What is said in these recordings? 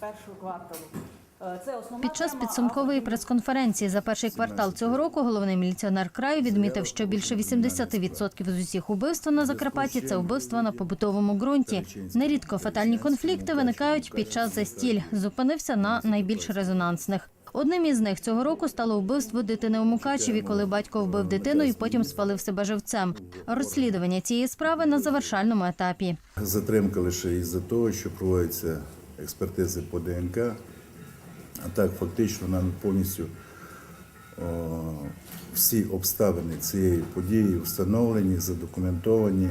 першого кварталу. Е, Під час підсумкової прес-конференції за перший квартал цього року головний міліціонер краю відмітив, що більше 80% з усіх убивств на Закарпатті це вбивства на побутовому ґрунті. Нерідко фатальні конфлікти виникають під час застіль. Зупинився на найбільш резонансних. Одним із них цього року стало вбивство дитини у Мукачеві, коли батько вбив дитину і потім спалив себе живцем. Розслідування цієї справи на завершальному етапі. Затримка лише із-за того, що проводяться експертизи по ДНК, а так фактично нам повністю о, всі обставини цієї події встановлені, задокументовані.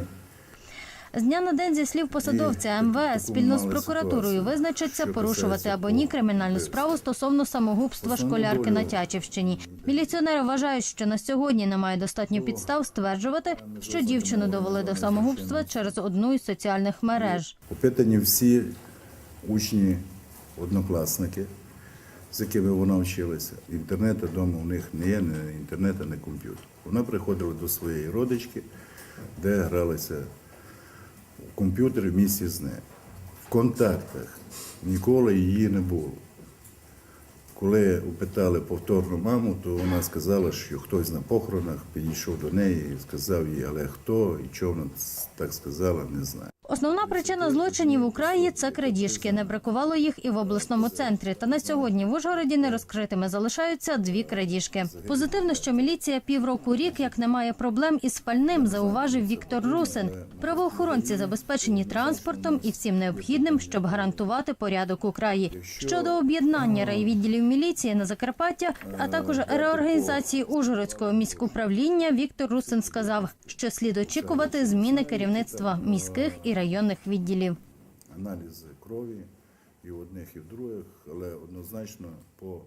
З дня на день зі слів посадовця МВС спільно з прокуратурою визначаться порушувати або ні кримінальну справу стосовно самогубства школярки на Тячівщині. Міліціонери вважають, що на сьогодні немає достатньо підстав стверджувати, що дівчину довели до самогубства через одну із соціальних мереж. Опитані всі учні, однокласники, з якими вона вчилася. Інтернету вдома у них не є, ні інтернету, ні комп'ютер. Вона приходила до своєї родички, де гралася в комп'ютері в місті з нею. В контактах ніколи її не було. Коли опитали повторно маму, то вона сказала, що хтось на похоронах підійшов до неї і сказав їй, але хто і чого вона так сказала, не знаю. Основна причина злочинів в Україні це крадіжки. Не бракувало їх і в обласному центрі. Та на сьогодні в Ужгороді нерозкритими залишаються дві крадіжки. Позитивно, що міліція півроку рік як не має проблем із спальним, зауважив Віктор Русин. Правоохоронці забезпечені транспортом і всім необхідним, щоб гарантувати порядок у краї. Щодо об'єднання райвідділів міліції на Закарпаття, а також реорганізації Ужгородського міськуправління, Віктор Русин сказав, що слід очікувати зміни керівництва міських районних відділів. аналізи крові і в одних, і в других, але однозначно по